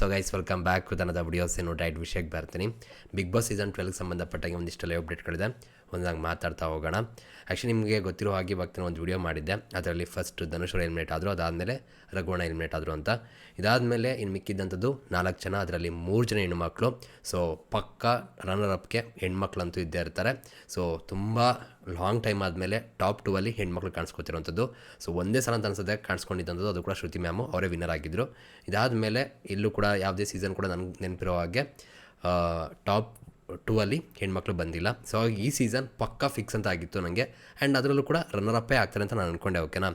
So guys welcome back with another videos ಏನು diet ವಿಷಯಕ್ಕೆ ಬರ್ತೀನಿ ಬಿಗ್ ಬಾಸ್ ಸೀಸನ್ ಟ್ವೆಲ್ಗೆ ಸಂಬಂಧಪಟ್ಟಾಗಿ ಒಂದಿಷ್ಟು ಲೈವ್ ಅಪ್ಡೇಟ್ಗಳಿದೆ ಒಂದಾಗಿ ಮಾತಾಡ್ತಾ ಹೋಗೋಣ. ಆ್ಯಕ್ಚುಲಿ ನಿಮಗೆ ಗೊತ್ತಿರೋ ಹಾಗೆ ನಾನು ಒಂದು ವಿಡಿಯೋ ಮಾಡಿದ್ದೆ. ಅದರಲ್ಲಿ ಫಸ್ಟ್ ಧನುಷ್ರು ಎಲಿಮಿನೇಟ್ ಆದರು, ಅದಾದಮೇಲೆ ರಘುವಣ ಎಲಿಮಿನೇಟ್ ಆದರು ಅಂತ. ಇದಾದಮೇಲೆ ಇನ್ನು ಮಿಕ್ಕಿದ್ದಂಥದ್ದು ನಾಲ್ಕು ಜನ, ಅದರಲ್ಲಿ ಮೂರು ಜನ ಹೆಣ್ಮಕ್ಳು. ಸೊ ಪಕ್ಕ ರನ್ನರ್ ಅಪ್ಗೆ ಹೆಣ್ಮಕ್ಳಂತೂ ಇದ್ದೇ ಇರ್ತಾರೆ. ಸೊ ತುಂಬ ಲಾಂಗ್ ಟೈಮ್ ಆದಮೇಲೆ ಟಾಪ್ ಟೂ ಅಲ್ಲಿ ಹೆಣ್ಮಕ್ಳು ಕಾಣಿಸ್ಕೊತಿರೋಂಥದ್ದು. ಸೊ ಒಂದೇ ಸಲ ಅಂತ ಅನ್ಸುತ್ತೆ ಕಾಣಿಸ್ಕೊಂಡಿದ್ದಂಥದ್ದು, ಅದು ಕೂಡ ಶ್ರುತಿ ಮ್ಯಾಮು ಅವರೇ ವಿನ್ನರ್ ಆಗಿದ್ದರು ಇದಾದಮೇಲೆ ಇಲ್ಲೂ ಕೂಡ ಯಾವುದೇ ಸೀಸನ್ ಕೂಡ ನನಗೆ ನೆನಪಿರೋ ಹಾಗೆ ಟಾಪ್ ಟೂ ಅಲ್ಲಿ ಹೆಣ್ಮಕ್ಳು ಬಂದಿಲ್ಲ. ಸೊ ಈ ಸೀಸನ್ ಪಕ್ಕಾ ಫಿಕ್ಸ್ ಅಂತ ಆಗಿತ್ತು ನನಗೆ ಆ್ಯಂಡ್ ಅದರಲ್ಲೂ ಕೂಡ ರನ್ನರ್ ಅಪ್ಪೇ ಆಗ್ತಾರೆ ಅಂತ ನಾನು ಅಂದ್ಕೊಂಡೆ ಓಕೆನಾ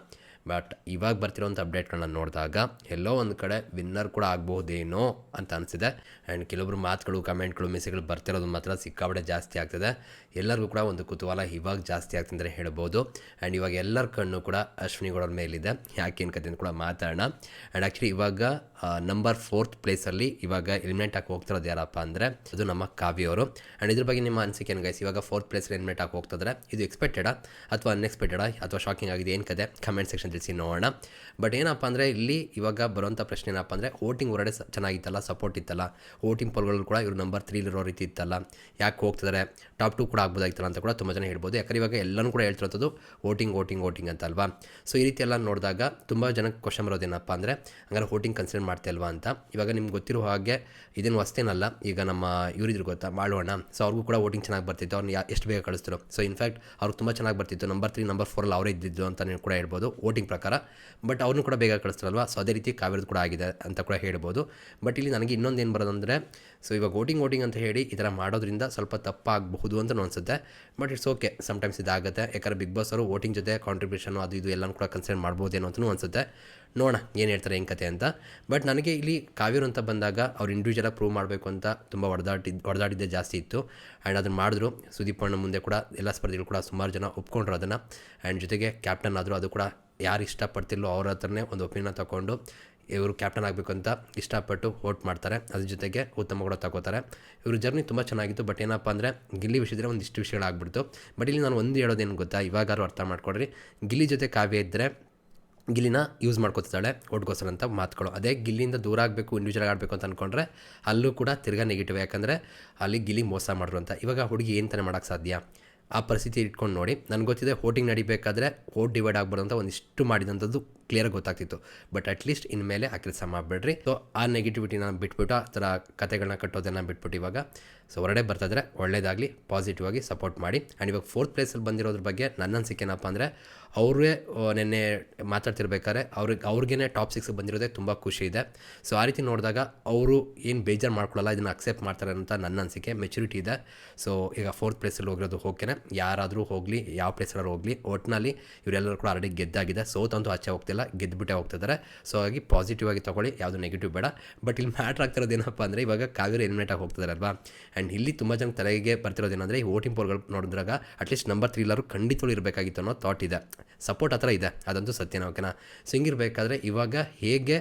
ಬಟ್ ಇವಾಗ ಬರ್ತಿರೋಂಥ ಅಪ್ಡೇಟ್ಗಳನ್ನ ನೋಡಿದಾಗ ಎಲ್ಲೋ ಒಂದು ಕಡೆ ವಿನ್ನರ್ ಕೂಡ ಆಗ್ಬೋದೇನೋ ಅಂತ ಅನಿಸಿದೆ. ಆ್ಯಂಡ್ ಕೆಲವೊಬ್ರು ಮಾತುಗಳು ಕಮೆಂಟ್ಗಳು ಮೆಸೇಜ್ಗಳು ಬರ್ತಿರೋದು ಮಾತ್ರ ಸಿಕ್ಕಾಬಡೆ ಜಾಸ್ತಿ ಆಗ್ತದೆ. ಎಲ್ಲರಿಗೂ ಕೂಡ ಒಂದು ಕುತೂಹಲ ಇವಾಗ ಜಾಸ್ತಿ ಆಗ್ತದೆ ಅಂತಲೇ ಹೇಳ್ಬೋದು. ಆ್ಯಂಡ್ ಇವಾಗ ಎಲ್ಲರ ಕಣ್ಣು ಕೂಡ ಅಶ್ವಿನಿ ಗೌಡರ ಮೇಲಿದೆ. ಯಾಕೆ ಏನು ಕತೆ ಕೂಡ ಮಾತಾಡೋಣ. ಆ್ಯಂಡ್ ಆ್ಯಕ್ಚುಲಿ ಇವಾಗ ನಂಬರ್ ಫೋರ್ತ್ ಪ್ಲೇಸಲ್ಲಿ ಇವಾಗ ಎಲಿಮಿನೇಟ್ ಆಗಿ ಹೋಗ್ತಿರೋದು ಯಾರಪ್ಪ ಅಂದರೆ ಅದು ನಮ್ಮ ಕಾವ್ಯ ಅವರು. ಆ್ಯಂಡ್ ಇದ್ರ ಬಗ್ಗೆ ನಿಮ್ಮ ಅನಿಸಿಕೆ ಏನು ಗೈಸ್ ಇವಾಗ ಫೋರ್ತ್ ಪ್ಲೇಸ್ ಎಲಿಮಿನೇಟ್ ಆಗಿ ಹೋಗ್ತಿದ್ರೆ ಇದು ಎಕ್ಸ್ಪೆಕ್ಟೆಡಾ ಅಥವಾ ಅನ್ಎಕ್ಸ್ಪೆಕ್ಟೆಡಾ ಅಥವಾ ಶಾಕಿಂಗ್ ಆಗಿದೆ, ಏನು ಕತೆ? ಕಮೆಂಟ್ ಸೆಕ್ಷನ್ ತಿಳಿಸಿ ನೋಡೋಣ. ಬಟ್ ಏನಪ್ಪ ಅಂದರೆ ಇಲ್ಲಿ ಇವಾಗ ಬರುವಂಥ ಪ್ರಶ್ನೆ ಏನಪ್ಪ ಅಂದರೆ ವೋಟಿಂಗ್ ಹೊರಡೆ ಚೆನ್ನಾಗಿತ್ತಲ್ಲ ಸಪೋರ್ಟ್ ಇತ್ತಲ್ಲ? ವೋಟಿಂಗ್ ಪೋಲ್ಗಳು ಕೂಡ ಇವರು ನಂಬರ್ ತ್ರೀಲಿರೋ ರೀತಿ ಇತ್ತಲ್ಲ? ಯಾಕೆ ಹೋಗ್ತಿದ್ದಾರೆ ಟಾಪ್ ಟು ಕೂಡ ಆಗ್ಬೋದಾಗಿತ್ತಲ್ಲ ಅಂತ ಕೂಡ ತುಂಬ ಜನ ಹೇಳ್ಬೋದು. ಯಾಕಂದರೆ ಇವಾಗ ಎಲ್ಲನೂ ಕೂಡ ಹೇಳ್ತಿರೋದು ವೋಟಿಂಗ್ ವೋಟಿಂಗ್ ವೋಟಿಂಗ್ ಅಂತಲ್ವಾ? ಸೊ ಈ ರೀತಿ ಎಲ್ಲ ನೋಡಿದಾಗ ತುಂಬ ಜನಕ್ಕೆ ಕ್ವಶನ್ ಬರೋದೇನಪ್ಪ ಅಂದರೆ, ಹಂಗಾರೆ ವೋಟಿಂಗ್ ಕನ್ಸಿಡರ್ ಮಾಡ್ತಾ ಇಲ್ವಾ ಅಂತ. ಇವಾಗ ನಿಮ್ಗೆ ಗೊತ್ತಿರೋ ಹಾಗೆ ಇದೇನು ಹೊಸ್ತೇನಲ್ಲ, ಈಗ ನಮ್ಮ ಇವರಿದ್ರು ಗೊತ್ತಾ ಮಾಡೋಣ ಸೊ ಅವ್ರಿಗೂ ಕೂಡ ವೋಟಿಂಗ್ ಚೆನ್ನಾಗಿ ಬರ್ತಿತ್ತು ಅವ್ರನ್ನ ಎಷ್ಟು ಬೇಗ ಕಳಿಸ್ತಾರೆ ಸೊ ಇನ್ಫ್ಯಾಕ್ಟ್ ಅವ್ರಿಗೆ ತುಂಬ ಚೆನ್ನಾಗಿ ಬರ್ತಿತ್ತು. ನಂಬರ್ ತ್ರೀ ನಂಬರ್ ಫೋರಲ್ಲಿ ಅವರೇ ಇದ್ದಿದ್ದು ಅಂತ ನೀವು ಕೂಡ ಹೇಳ್ಬೋದು ವೋಟಿಂಗ್ ಪ್ರಕಾರ. ಬಟ್ ಅವ್ರನ್ನೂ ಕೂಡ ಬೇಗ ಕಳಿಸ್ತಾರಲ್ವ? ಸೊ ಅದೇ ರೀತಿ ಕಾವೇರಿದು ಕೂಡ ಆಗಿದೆ ಅಂತ ಕೂಡ ಹೇಳ್ಬೋದು. ಬಟ್ ಇಲ್ಲಿ ನನಗೆ ಇನ್ನೊಂದು ಏನು ಬರೋದಂದರೆ ಸೊ ಇವಾಗ ವೋಟಿಂಗ್ ವೋಟಿಂಗ್ ಅಂತ ಹೇಳಿ ಈ ಥರ ಮಾಡೋದ್ರಿಂದ ಸ್ವಲ್ಪ ತಪ್ಪಾಗಬಹುದು ಅಂತ ಅನಿಸುತ್ತೆ ಬಟ್ ಇಟ್ಸ್ ಓಕೆ ಸಮ್ಟೈಮ್ಸ್ ಇದಾಗುತ್ತೆ. ಯಾಕಂದರೆ ಬಿಗ್ ಬಾಸ್ ಅವರು ವೋಟಿಂಗ್ ಜೊತೆ ಕಾಂಟ್ರಿಬ್ಯೂಷನ್ ಅದು ಇದು ಎಲ್ಲನೂ ಕೂಡ ಕನ್ಸಿಡರ್ ಮಾಡ್ಬೋದೇನೋ ಅಂತಲೂ ಅನಿಸುತ್ತೆ. ನೋಡೋಣ, ಏನು ಹೇಳ್ತಾರೆ ಏನು ಕತೆ ಅಂತ. ನನಗೆ ಇಲ್ಲಿ ಕಾವೇರು ಅಂತ ಬಂದಾಗ ಅವ್ರು ಇಂಡಿವಿಜುವಲಾಗಿ ಪ್ರೂವ್ ಮಾಡಬೇಕು ಅಂತ ತುಂಬ ಹೊಡೆದಾಟಿದ್ದು ಹೊಡೆದಾಡಿದ್ದೇ ಜಾಸ್ತಿ ಇತ್ತು. ಆ್ಯಂಡ್ ಅದನ್ನು ಮಾಡಿದ್ರು. ಸುದೀಪ್ ಅಣ್ಣ ಮುಂದೆ ಕೂಡ ಎಲ್ಲ ಸ್ಪರ್ಧೆಗಳು ಕೂಡ ಸುಮಾರು ಜನ ಒಪ್ಕೊಂಡ್ರು ಅದನ್ನು. ಆ್ಯಂಡ್ ಜೊತೆಗೆ ಕ್ಯಾಪ್ಟನ್ ಆದರೂ ಅದು ಕೂಡ ಯಾರು ಇಷ್ಟಪಡ್ತಿಲ್ಲೋ ಅವ್ರ ಹತ್ರನೇ ಒಂದು ಒಪಿನಿಯನ್ ತಗೊಂಡು ಇವರು ಕ್ಯಾಪ್ಟನ್ ಆಗಬೇಕು ಅಂತ ಇಷ್ಟಪಟ್ಟು ವೋಟ್ ಮಾಡ್ತಾರೆ. ಅದ್ರ ಜೊತೆಗೆ ಉತ್ತಮ ಕೂಡ ತಗೋತಾರೆ. ಇವರು ಜರ್ನಿ ತುಂಬ ಚೆನ್ನಾಗಿತ್ತು. ಬಟ್ ಏನಪ್ಪ ಅಂದರೆ ಗಿಲ್ಲಿ ವಿಷಯದಲ್ಲಿ ಒಂದಿಷ್ಟು ವಿಷಯಗಳಾಗ್ಬಿಡ್ತು. ಬಟ್ ಇಲ್ಲಿ ನಾನು ಒಂದು ಹೇಳೋದೇನು ಗೊತ್ತಾ? ಇವಾಗಾರು ಅರ್ಥ ಮಾಡ್ಕೊಡ್ರಿ ಗಿಲ್ಲಿ ಜೊತೆ ಕಾವ್ಯ ಇದ್ದರೆ ಗಿಲ್ಲಿನ ಯೂಸ್ ಮಾಡ್ಕೊತಿದ್ದಾಳೆ, ಒಟ್ಗೋಸ್ಕರ ಅಂತ ಮಾತುಗಳು ಅದೇ ಗಿಲ್ಲಿಂದ ದೂರ ಆಗಬೇಕು ಇಂಡಿವಿಜುವಲ್ ಆಡಬೇಕು ಅಂತ ಅಂದ್ಕೊಂಡ್ರೆ ಅಲ್ಲೂ ಕೂಡ ತಿರ್ಗಾ ನೆಗೆಟಿವ್ ಯಾಕಂದರೆ ಅಲ್ಲಿ ಗಿಲ್ಲಿ ಮೋಸ ಮಾಡ್ರು ಅಂತ. ಇವಾಗ ಹುಡುಗಿ ಏನು ತಾನೇ ಮಾಡೋಕ್ಕೆ ಸಾಧ್ಯ? ಆ ಪರಿಸ್ಥಿತಿ ಇಟ್ಕೊಂಡು ನೋಡಿ. ನನಗೆ ಗೊತ್ತಿದೆ ಹೋಟಿಂಗ್ ನಡಿಬೇಕಾದ್ರೆ ವೋಟ್ ಡಿವೈಡ್ ಆಗ್ಬಾರ್ದು ಅಂತ ಒಂದಿಷ್ಟು ಮಾಡಿದಂಥದ್ದು ಕ್ಲಿಯರಾಗಿ ಗೊತ್ತಾಗ್ತಿತ್ತು. ಬಟ್ ಅಟ್ಲೀಸ್ಟ್ ಇನ್ಮೇಲೆ ಆ ಕೆಲಸ ಮಾಡಬೇಡ್ರಿ. ಸೊ ಆ ನೆಗೆಟಿವಿಟಿನ ಬಿಟ್ಬಿಟ್ಟು ಆ ಥರ ಕತೆಗಳನ್ನ ಕಟ್ಟೋದನ್ನು ಬಿಟ್ಬಿಟ್ಟು ಇವಾಗ. ಸೊ ಹೊರಡೆ ಬರ್ತಾಯಿದ್ರೆ ಒಳ್ಳೇದಾಗಲಿ ಪಾಸಿಟಿವ್ ಆಗಿ ಸಪೋರ್ಟ್ ಮಾಡಿ. ಆ್ಯಂಡ್ ಇವಾಗ ಫೋರ್ತ್ ಪ್ಲೇಸಲ್ಲಿ ಬಂದಿರೋದ್ರ ಬಗ್ಗೆ ನನ್ನ ಅನಿಸಿಕೆ ಏನಪ್ಪ ಅಂದರೆ, ಅವರೇ ನಿನ್ನೆ ಮಾತಾಡ್ತಿರ್ಬೇಕಾದ್ರೆ ಅವ್ರಿಗೆ ಅವ್ರಿಗೇ ಟಾಪ್ ಸಿಕ್ಸ್ ಬಂದಿರೋದೇ ತುಂಬ ಖುಷಿ ಇದೆ. ಸೊ ಆ ರೀತಿ ನೋಡಿದಾಗ ಅವರು ಏನು ಬೇಜಾರು ಮಾಡ್ಕೊಳ್ಳಲ್ಲ ಇದನ್ನು ಅಕ್ಸೆಪ್ಟ್ ಮಾಡ್ತಾರೆ ಅಂತ ನನ್ನ ಅನಿಸಿಕೆ ಮೆಚುರಿಟಿ ಇದೆ. ಸೊ ಈಗ ಫೋರ್ತ್ ಪ್ಲೇಸಲ್ಲಿ ಹೋಗಿರೋದು ಓಕೆನೇ ಯಾರಾದರೂ ಹೋಗಲಿ, ಯಾವ ಪ್ಲೇಸಲ್ಲಿ ಹೋಗಲಿ ಒಟ್ಟಿನಲ್ಲಿ ಇವರೆಲ್ಲರೂ ಕೂಡ ಆಲ್ರೆಡಿ ಗೆದ್ದಾಗಿದೆ. ಸೋತಂತೂ ಆಚೆ ಹೋಗ್ತಿಲ್ಲ ಗೆದ್ದುಬಿಟ್ಟೆ ಹೋಗ್ತಿದ್ದಾರೆ ಸೊ ಹಾಗಾಗಿ ಪಾಸಿಟಿವ್ ಆಗಿ ತೊಗೊಳ್ಳಿ, ಯಾವುದು ನೆಗೆಟಿವ್ ಬೇಡ. ಬಟ್ ಇಲ್ಲಿ ಮ್ಯಾಟ್ರ್ ಆಗ್ತಿರೋದು ಏನಪ್ಪ ಅಂದರೆ, ಇವಾಗ ಕಾವೇರಿ ಎಲಿಮಿನೇಟ್ ಆಗಿ ಹೋಗ್ತಿದಾರಲ್ವಾ ಆ್ಯಂಡ್ ಇಲ್ಲಿ ತುಂಬ ಜನ ತಲೆಗೆ ಬರ್ತಿರೋದೇನಂದರೆ ಈ ವೋಟಿಂಗ್ ಪೋರ್ಗಳು ನೋಡಿದ್ರಾಗ ಅಟ್ಲೀಸ್ಟ್ ನಂಬರ್ ತ್ರೀ ಎಲ್ಲರೂ ಖಂಡಿತಗಳು ಇರಬೇಕಾಗಿತ್ತು ಅನ್ನೋ ಥಾಟ್ ಇದೆ. ಸಪೋರ್ಟ್ ಆ ಥರ ಇದೆ. ಅದಂತೂ ಸತ್ಯನ ಓಕೆನಾ ಸೊ ಹಿಂಗಿರಬೇಕಾದ್ರೆ ಇವಾಗ ಹೇಗೆ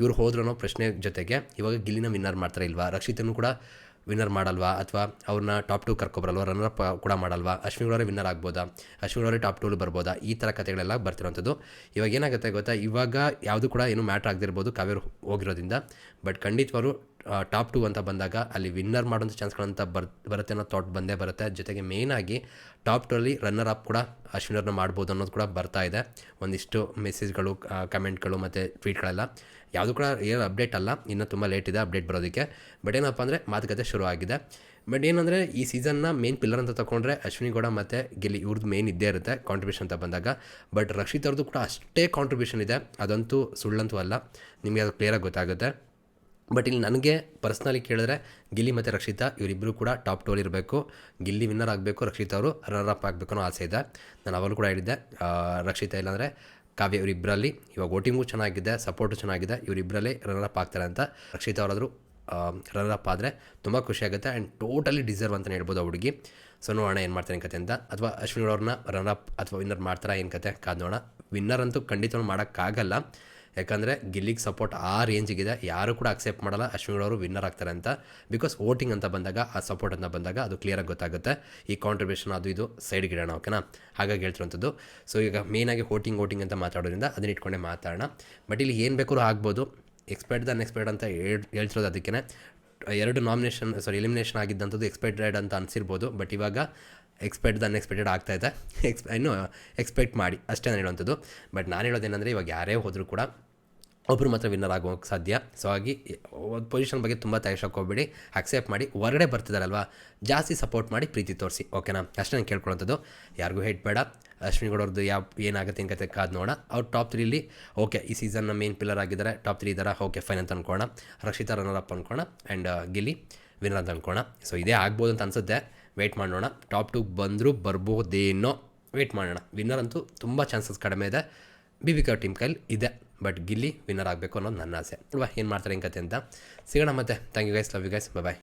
ಇವ್ರು ಹೋದ್ರು ಅನ್ನೋ ಪ್ರಶ್ನೆ ಜೊತೆಗೆ ಇವಾಗ ಗಿಲ್ಲಿನ ವಿನ್ನರ್ ಮಾಡ್ತಾರೆ ಇಲ್ವಾ? ರಕ್ಷಿತನು ಕೂಡ ವಿನ್ನರ್ ಮಾಡಲ್ವಾ? ಅಥವಾ ಅವ್ರನ್ನ ಟಾಪ್ ಟೂ ಕರ್ಕೊಬರಲ್ವಾ? ರನ್ನರ್ ಅಪ್ ಕೂಡ ಮಾಡಲ್ವಾ? ಅಶ್ವಿನ್ ಅವರೇ ವಿನ್ನರ್ ಆಗ್ಬೋದಾ? ಅಶ್ವಿನ್ ಅವರೇ ಟಾಪ್ ಟೂಲು ಬರ್ಬೋದಾ? ಈ ಥರ ಕಥೆಗಳೆಲ್ಲ ಬರ್ತಿರೋಂಥದ್ದು. ಇವಾಗ ಏನಾಗುತ್ತೆ ಗೊತ್ತಾ? ಇವಾಗ ಯಾವುದು ಕೂಡ ಏನು ಮ್ಯಾಟ್ರ್ ಆಗದಿರ್ಬೋದು ಕಾವೇರಿ ಹೋಗಿರೋದ್ರಿಂದ. ಬಟ್ ಖಂಡಿತವಾಗ್ಲೂ ಟಾಪ್ ಟು ಅಂತ ಬಂದಾಗ ಅಲ್ಲಿ ವಿನ್ನರ್ ಮಾಡೋಂಥ ಚಾನ್ಸ್ಗಳಂತ ಬರ್, ಬರುತ್ತೆ ಅನ್ನೋ ಥಾಟ್ ಬಂದೇ ಬರುತ್ತೆ. ಜೊತೆಗೆ ಮೇಯ್ನಾಗಿ ಟಾಪ್ ಟು ಅಲ್ಲಿ ರನ್ನರ್ ಅಪ್ ಕೂಡ ಅಶ್ವಿನರ್ನ ಮಾಡ್ಬೋದು ಅನ್ನೋದು ಕೂಡ ಬರ್ತಾ ಇದೆ. ಒಂದಿಷ್ಟು ಮೆಸೇಜ್ಗಳು ಕಮೆಂಟ್ಗಳು ಮತ್ತು ಟ್ವೀಟ್ಗಳೆಲ್ಲ ಯಾವುದು ಕೂಡ ಏನು ಅಪ್ಡೇಟ್ ಅಲ್ಲ, ಇನ್ನೂ ತುಂಬ ಲೇಟ್ ಇದೆ ಅಪ್ಡೇಟ್ ಬರೋದಕ್ಕೆ. ಬಟ್ ಏನಪ್ಪ ಅಂದರೆ ಮಾತುಕತೆ ಶುರು ಆಗಿದೆ. ಬಟ್ ಏನಂದರೆ ಈ ಸೀಸನ್ನ ಮೇನ್ ಪಿಲ್ಲರ್ ಅಂತ ತೊಗೊಂಡ್ರೆ ಅಶ್ವಿನಿ ಗೌಡ ಮತ್ತು ಗೆಲ್ಲಿ ಇವ್ರದ್ದು ಮೇನ್ ಇದ್ದೇ ಇರುತ್ತೆ ಕಾಂಟ್ರಿಬ್ಯೂಷನ್ ಅಂತ ಬಂದಾಗ. ಬಟ್ ರಕ್ಷಿತ್ ಅವ್ರದ್ದು ಕೂಡ ಅಷ್ಟೇ ಕಾಂಟ್ರಿಬ್ಯೂಷನ್ ಇದೆ. ಅದಂತೂ ಸುಳ್ಳಂತೂ ಅಲ್ಲ. ನಿಮಗೆ ಅದು ಕ್ಲಿಯರಾಗಿ ಗೊತ್ತಾಗುತ್ತೆ. ಬಟ್ ಇಲ್ಲಿ ನನಗೆ ಪರ್ಸ್ನಲಿ ಕೇಳಿದ್ರೆ ಗಿಲ್ಲಿ ಮತ್ತು ರಕ್ಷಿತಾ ಇವರಿಬ್ಬರು ಕೂಡ ಟಾಪ್ ಟೋಲ್ ಇರಬೇಕು. ಗಿಲ್ಲಿ ವಿನ್ನರ್ ಆಗಬೇಕು, ರಕ್ಷಿತಾ ಅವರು ರನ್ನರ್ ಅಪ್ ಆಗಬೇಕು ಅನ್ನೋ ಆಸೆ ಇದೆ. ನಾನು ಅವಾಗಲೂ ಕೂಡ ಹೇಳಿದ್ದೆ ರಕ್ಷಿತಾ ಇಲ್ಲಾಂದರೆ ಕಾವ್ಯ ಇವರಿಬ್ಬರಲ್ಲಿ ಇವಾಗ ವೋಟಿಂಗು ಚೆನ್ನಾಗಿದೆ ಸಪೋರ್ಟು ಚೆನ್ನಾಗಿದೆ ಇವರಿಬ್ಬರಲ್ಲಿ ರನ್ನರ್ ಅಪ್ ಆಗ್ತಾರೆ ಅಂತ. ರಕ್ಷಿತಾ ಅವರಾದರೂ ರನ್ನರ್ ಅಪ್ ಆದರೆ ತುಂಬ ಖುಷಿಯಾಗುತ್ತೆ ಆ್ಯಂಡ್ ಟೋಟಲಿ ಡಿಸರ್ವ್ ಅಂತಲೇ ಹೇಳ್ಬೋದು ಆ ಹುಡುಗಿ. ಸೊ ನೋಡೋಣ ಏನು ಮಾಡ್ತಾರೆ ಕತೆ ಅಂತ. ಅಥವಾ ಅಶ್ವಿನ್ ಅವ್ರನ್ನ ರನ್ ಅಪ್ ಅಥವಾ ವಿನ್ನರ್ ಮಾಡ್ತಾರಾ ಏನು ಕತೆ? ಕಾದ್ ನೋಡೋಣ. ವಿನ್ನರ್ ಅಂತೂ ಖಂಡಿತವಾಗಿ ಮಾಡೋಕ್ಕಾಗಲ್ಲ. ಯಾಕಂದರೆ ಗಿಲ್ಲಿಗೆ ಸಪೋರ್ಟ್ ಆ ರೇಂಜಿಗಿದೆ ಯಾರು ಕೂಡ ಅಕ್ಸೆಪ್ಟ್ ಮಾಡಲ್ಲ. ಅಶ್ವಿನ್ ಅವರು ವಿನ್ನರ್ ಆಗ್ತಾರೆ ಅಂತ. ಬಿಕಾಸ್ ವೋಟಿಂಗ್ ಅಂತ ಬಂದಾಗ, ಆ ಸಪೋರ್ಟ್ ಅಂತ ಬಂದಾಗ ಅದು ಕ್ಲಿಯರಾಗಿ ಗೊತ್ತಾಗುತ್ತೆ. ಈ ಕಾಂಟ್ರಿಬ್ಯೂಷನ್ ಅದು ಇದು ಸೈಡ್ಗೆ ಇಡೋಣ ಓಕೆನಾ ಹಾಗಾಗಿ ಹೇಳ್ತಿರೋಂಥದ್ದು ಸೊ ಈಗ ಮೇಯ್ನಾಗಿ ವೋಟಿಂಗ್ ವೋಟಿಂಗ್ ಅಂತ ಮಾತಾಡೋದ್ರಿಂದ ಅದನ್ನ ಇಟ್ಕೊಂಡೆ ಮಾತಾಡೋಣ. ಬಟ್ ಇಲ್ಲಿ ಏನು ಬೇಕಾದ್ರೂ ಆಗ್ಬೋದು. ಎಕ್ಸ್ಪೆಕ್ಟ್ ದ ಎಕ್ಸ್ಪೆಕ್ಟ್ ಅಂತ ಹೇಳ್, ಹೇಳ್ತಿರೋದು ಅದಕ್ಕೆ ಎರಡು ನಾಮಿನೇಷನ್ ಸಾರಿ ಎಲಿಮಿನೇಷನ್ ಆಗಿದ್ದಂಥದ್ದು ಎಕ್ಸ್ಪೆಕ್ಟೆಡ್ ಅಂತ ಅನಿಸಿರ್ಬೋದು. ಬಟ್ ಇವಾಗ ಎಕ್ಸ್ಪೆಕ್ಟ್ ದ ಎಕ್ಸ್ಪೆಕ್ಟೆಡ್ ಆಗ್ತಾಯಿದೆ ಎಕ್ಸ್ ಇನ್ನು ಎಕ್ಸ್ಪೆಕ್ಟ್ ಮಾಡಿ, ಅಷ್ಟೇ ನಾನು ಹೇಳುವಂಥದ್ದು. ಬಟ್ ನಾನು ಹೇಳೋದೇನೆಂದರೆ ಇವಾಗ ಯಾರೇ ಹೋದರೂ ಕೂಡ ಒಬ್ಬರು ಮಾತ್ರ ವಿನ್ನರ್ ಆಗೋಕ್ಕೆ ಸಾಧ್ಯ. ಸೊ ಹಾಗೆ, ಒಂದು ಪೊಸಿಷನ್ ಬಗ್ಗೆ ತುಂಬ ತಯಾರಿಸೋಕೆ ಹೋಗ್ಬೇಡಿ. ಅಕ್ಸೆಪ್ಟ್ ಮಾಡಿ, ಹೊರಗಡೆ ಬರ್ತಿದ್ದಾರಲ್ವ ಜಾಸ್ತಿ ಸಪೋರ್ಟ್ ಮಾಡಿ ಪ್ರೀತಿ ತೋರಿಸಿ ಓಕೆನಾ ಅಷ್ಟೇ ನಾನು ಕೇಳ್ಕೊಳ್ಳೋಂಥದ್ದು. ಯಾರಿಗೂ ಹೇಟ್ ಬೇಡ. ಅಶ್ವಿನಿ ಗೌಡವ್ರದ್ದು ಯಾವ ಏನಾಗುತ್ತೆ ಏನು ಕತೆ ಕಾದು ನೋಡ. ಅವ್ರು ಟಾಪ್ ತ್ರೀಲಿ ಓಕೆ ಈ ಸೀಸನ್ನ ಮೇನ್ ಪಿಲ್ಲರ್ ಆಗಿದ್ದಾರೆ ಟಾಪ್ ತ್ರೀ ಇದ್ದಾರೆ ಓಕೆ ಫೈನ್ ಅಂತ ಅನ್ಕೋಣ Rakshita runner up and Gilli winner ಅಂತ ಅನ್ಕೋಣ ಸೊ ಇದೇ ಆಗ್ಬೋದು ಅಂತ ಅನಿಸುತ್ತೆ. ವೆಯ್ಟ್ ಮಾಡೋಣ. ಟಾಪ್ ಟು ಬಂದರೂ ಬರ್ಬೋದೇನೋ. ವೆಯ್ಟ್ ಮಾಡೋಣ. ವಿನ್ನರ್ ಅಂತೂ ತುಂಬ ಚಾನ್ಸಸ್ ಕಡಿಮೆ ಇದೆ. ಬಿ ಬಿ ಟೀಮ್ ಕೈಲಿ ಇದೆ. ಬಟ್ ಗಿಲ್ಲಿ ವಿನ್ನರ್ ಆಗಬೇಕು ಅನ್ನೋದು ನನ್ನ ಆಸೆ. ಅಲ್ವಾ? ಏನು ಮಾಡ್ತಾರೆ ಹಿಂಗತೆ ಅಂತ ಸಿಗೋಣ ಮತ್ತೆ. Thank you guys love you guys bye